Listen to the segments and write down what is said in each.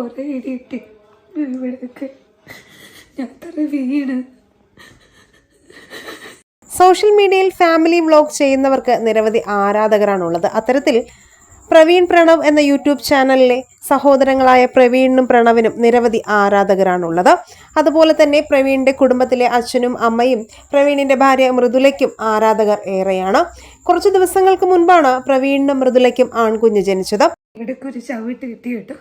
കുറേ ഇടി കിട്ടി ഇവിടെയൊക്കെ ഞാൻ തറ വീണ്. സോഷ്യൽ മീഡിയയിൽ ഫാമിലി വ്ലോഗ് ചെയ്യുന്നവർക്ക് നിരവധി ആരാധകരാണുള്ളത്. അത്തരത്തിൽ പ്രവീൺ പ്രണവ് എന്ന യൂട്യൂബ് ചാനലിലെ സഹോദരങ്ങളായ പ്രവീണിനും പ്രണവിനും നിരവധി ആരാധകരാണുള്ളത്. അതുപോലെ തന്നെ പ്രവീണിന്റെ കുടുംബത്തിലെ അച്ഛനും അമ്മയും പ്രവീണിന്റെ ഭാര്യ മൃദുലയ്ക്കും ആരാധകർ ഏറെയാണ്. കുറച്ച് ദിവസങ്ങൾക്ക് മുൻപാണ് പ്രവീണിനും മൃദുലയ്ക്കും ആൺകുഞ്ഞ് ജനിച്ചത്. ഇടയ്ക്കൊരു ചവിട്ട് കിട്ടി കേട്ടോ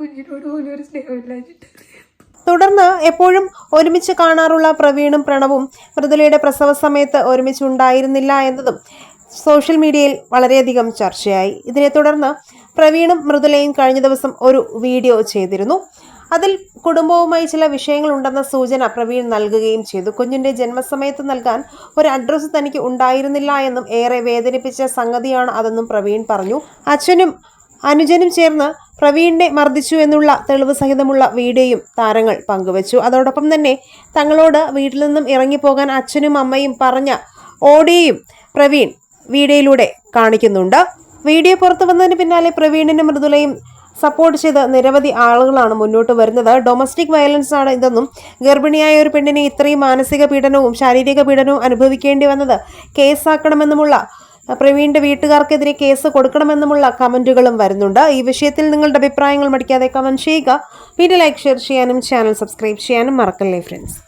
ഒരു തുടർന്ന് എപ്പോഴും ഒരുമിച്ച് കാണാറുള്ള പ്രവീണും പ്രണവും മൃദുലയുടെ പ്രസവ സമയത്ത് ഒരുമിച്ച് ഉണ്ടായിരുന്നില്ല എന്നതും സോഷ്യൽ മീഡിയയിൽ വളരെയധികം ചർച്ചയായി. ഇതിനെ തുടർന്ന് പ്രവീണും മൃദുലയും കഴിഞ്ഞ ദിവസം ഒരു വീഡിയോ ചെയ്തിരുന്നു. അതിൽ കുടുംബവുമായി ചില വിഷയങ്ങളുണ്ടെന്ന സൂചന പ്രവീൺ നൽകുകയും ചെയ്തു. കുഞ്ഞിന്റെ ജന്മസമയത്ത് നൽകാൻ ഒരു അഡ്രസ്സ് തനിക്ക് ഉണ്ടായിരുന്നില്ല എന്നും ഏറെ വേദനിപ്പിച്ച സംഗതിയാണ് അതെന്നും പ്രവീൺ പറഞ്ഞു. അച്ഛനും അനുജനും ചേർന്ന് പ്രവീണിനെ മർദ്ദിച്ചു എന്നുള്ള തെളിവ് സഹിതമുള്ള വീഡിയോയും താരങ്ങൾ പങ്കുവച്ചു. അതോടൊപ്പം തന്നെ തങ്ങളോട് വീട്ടിൽ നിന്നും ഇറങ്ങിപ്പോകാൻ അച്ഛനും അമ്മയും പറഞ്ഞ ഓടിയെയും പ്രവീൺ വീഡിയോയിലൂടെ കാണിക്കുന്നുണ്ട്. വീഡിയോ പുറത്തു വന്നതിന് പിന്നാലെ പ്രവീണിനും മൃദുലയും സപ്പോർട്ട് ചെയ്ത നിരവധി ആളുകളാണ് മുന്നോട്ട് വരുന്നത്. ഡൊമസ്റ്റിക് വയലൻസ് ആണ് ഇതെന്നും ഗർഭിണിയായ ഒരു പെണ്ണിനെ ഇത്രയും മാനസിക പീഡനവും ശാരീരിക പീഡനവും അനുഭവിക്കേണ്ടി വന്നത് കേസാക്കണമെന്നുമുള്ള പ്രവീണിന്റെ വീട്ടുകാർക്കെതിരെ കേസ് കൊടുക്കണമെന്നുമുള്ള കമന്റുകളും വരുന്നുണ്ട്. ഈ വിഷയത്തിൽ നിങ്ങളുടെ അഭിപ്രായങ്ങൾ മടിക്കാതെ കമന്റ് ചെയ്യുക. വീഡിയോ ലൈക്ക് ഷെയർ ചെയ്യാനും ചാനൽ സബ്സ്ക്രൈബ് ചെയ്യാനും മറക്കല്ലേ ഫ്രണ്ട്സ്